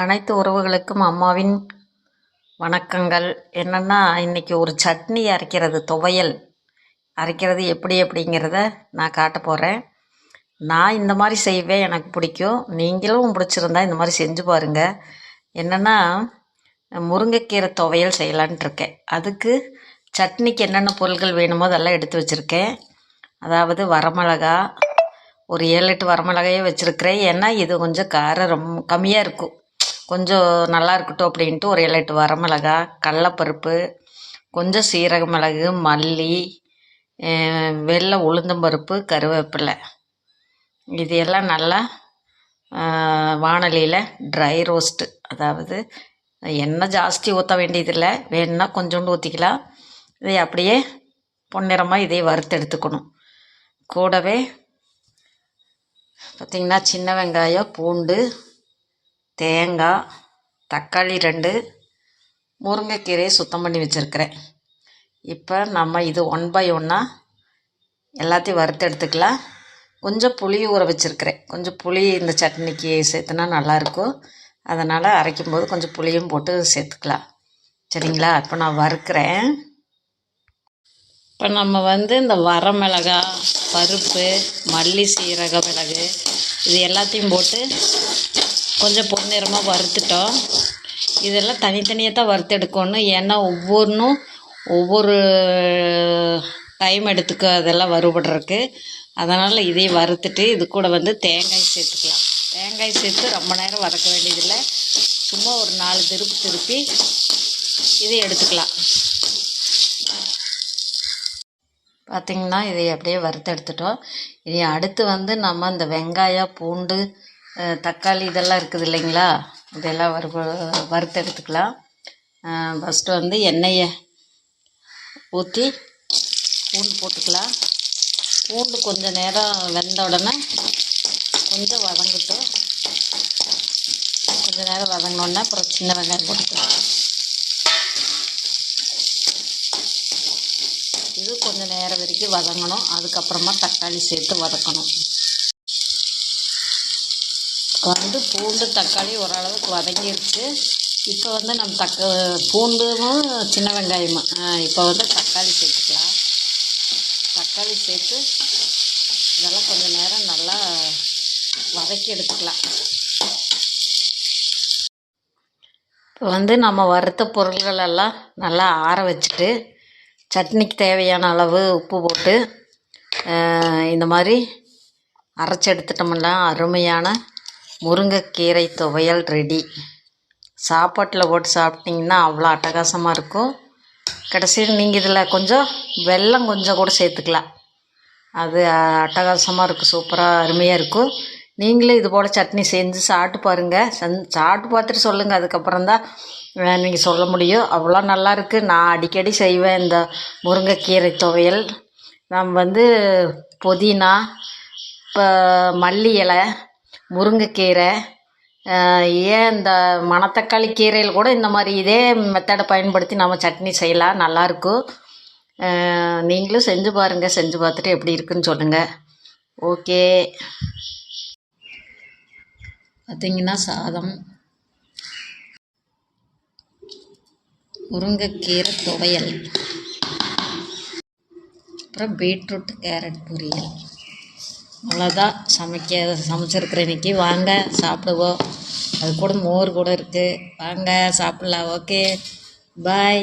அனைத்து உறவுகளுக்கும் அம்மாவின் வணக்கங்கள். என்னென்னா இன்றைக்கி ஒரு சட்னி அரைக்கிறது துவையல். அரைக்கிறது எப்படி அப்படிங்கிறத நான் காட்ட போகிறேன் நான் இந்த மாதிரி செய்வேன் எனக்கு பிடிக்கும். நீங்களும் பிடிச்சிருந்தா இந்த மாதிரி செஞ்சு பாருங்கள் என்னென்னா முருங்கைக்கீரை துவையல் செய்யலான்ட்டு இருக்கேன். அதுக்கு சட்னிக்கு என்னென்ன பொருட்கள் வேணுமோ அதெல்லாம் எடுத்து வச்சுருக்கேன். அதாவது வரமிளகா ஒரு ஏழு எட்டு வரமிளகாயே வச்சுருக்கிறேன். ஏன்னா இது கொஞ்சம் காரம் ரொம்ப கம்மியாக இருக்கும். கொஞ்சம் நல்லா இருக்கட்டும் அப்படின்ட்டு ஒரு ஏழு எட்டு வரமிளகா கடலப்பருப்பு கொஞ்சம் சீரக மிளகு மல்லி வெள்ளை உளுந்தம்பருப்பு கருவேப்பிலை. இது எல்லாம் நல்லா வானலியில் ட்ரை ரோஸ்ட்டு அதாவது எண்ணெய் ஜாஸ்தி ஊற்ற வேண்டியதில்லை. வேணுன்னா கொஞ்சோண்டு ஊற்றிக்கலாம் இதை அப்படியே பொன்னிறமாக இதை வறுத்து எடுத்துக்கணும். கூடவே பார்த்திங்கன்னா சின்ன வெங்காயம் பூண்டு தேங்காய் தக்காளி ரெண்டு முருங்கைக்கீரையை சுத்தம் பண்ணி வச்சுருக்கிறேன். இப்போ நம்ம இது ஒன் பை ஒன்னாக எல்லாத்தையும் வறுத்து எடுத்துக்கலாம். கொஞ்சம் புளி ஊற வச்சுருக்கிறேன். கொஞ்சம் புளி இந்த சட்னிக்கு சேர்த்துனா நல்லாயிருக்கும் அதனால் அரைக்கும் போது கொஞ்சம் புளியும் போட்டு சேர்த்துக்கலாம். சரிங்களா? இப்போ நான் வறுக்கிறேன். இப்போ நம்ம வந்து இந்த வரமிளகா பருப்பு மல்லி சீரக மிளகு இது எல்லாத்தையும் போட்டு கொஞ்சம் பொன்னிறமாக வறுத்துட்டோம் இதெல்லாம் தனித்தனியாக தான் வறுத்து எடுக்கணும் ஏன்னா ஒவ்வொன்றும் ஒவ்வொரு டைம் எடுத்துக்க அதெல்லாம் வறுபடுறதுக்கு. அதனால் இதை வறுத்துட்டு இது கூட வந்து தேங்காய் சேர்த்துக்கலாம். தேங்காய் சேர்த்து ரொம்ப நேரம் வதக்க வேண்டியதில்லை. சும்மா ஒரு நாலு திருப்பி திருப்பி இதை எடுத்துக்கலாம். பார்த்திங்கன்னா இதை அப்படியே வறுத்து எடுத்துட்டோம் இனி அடுத்து வந்து நம்ம இந்த வெங்காயம் பூண்டு தக்காளி இதெல்லாம் இருக்குது இல்லைங்களா? இதெல்லாம் வறு வறுத்து எடுத்துக்கலாம். ஃபஸ்ட்டு வந்து எண்ணெயை ஊற்றி பூண்டு போட்டுக்கலாம். பூண்டு கொஞ்சம் நேரம் வெந்த உடனே கொஞ்சம் வதங்கட்டும். கொஞ்சம் நேரம் வதங்கினோடனே அப்புறம் சின்ன வெங்காயம் போட்டுக்கலாம். இது கொஞ்சம் நேரம் வரைக்கும் வதங்கணும். அதுக்கப்புறமா தக்காளி சேர்த்து வதக்கணும். வந்து பூண்டு தக்காளி ஓரளவுக்கு வதங்கிருச்சு. இப்போ வந்து நம்ம தக்க பூண்டும் சின்ன வெங்காயமும் இப்போ வந்து தக்காளி சேர்த்துக்கலாம். தக்காளி சேர்த்து இதெல்லாம் கொஞ்சம் நேரம் நல்லா வதக்கி எடுத்துக்கலாம். இப்போ வந்து நம்ம வறுத்த பொருள்கள் எல்லாம் நல்லா ஆற வச்சுட்டு சட்னிக்கு தேவையான அளவு உப்பு போட்டு இந்த மாதிரி அரைச்சி எடுத்துட்டோம்னா அருமையான முருங்கைக்கீரை துவையல் ரெடி சாப்பாட்டில் போட்டு சாப்பிட்டிங்கன்னா அவ்வளோ அட்டகாசமாக இருக்கும். கடைசியில் நீங்கள் இதில் கொஞ்சம் வெல்லம் கொஞ்சம் கூட சேர்த்துக்கலாம். அது அட்டகாசமாக இருக்கும். சூப்பராக அருமையாக இருக்கும். நீங்களும் இது போல் சட்னி செஞ்சு சாப்பிட்டு பாருங்கள் செஞ் சாப்பிட்டு பார்த்துட்டு சொல்லுங்கள் அதுக்கப்புறம் தான் நீங்கள் சொல்ல முடியும். அவ்வளோ நல்லாயிருக்கு நான் அடிக்கடி செய்வேன் இந்த முருங்கைக்கீரை துவையல். நம்ம வந்து புதினா இப்போ மல்லி இலை முருங்கைக்கீரை ஏன் இந்த மணத்தக்காளி கீரையில் கூட இந்த மாதிரி இதே மெத்தடை பயன்படுத்தி நம்ம சட்னி செய்யலாம் நல்லாயிருக்கும் நீங்களும் செஞ்சு பாருங்கள் செஞ்சு பார்த்துட்டு எப்படி இருக்குன்னு சொல்லுங்கள் ஓகே. பார்த்திங்கன்னா சாதம். முருங்கைக்கீரை துவையல். அப்புறம் பீட்ரூட் கேரட் பொரியல். அவ்வளோதான் சமைக்க சமைச்சிருக்கிறேன் இன்றைக்கி வாங்க சாப்பிடுவோம். அது கூட மோர் கூட இருக்குது வாங்க சாப்பிட்லாம். Okay bye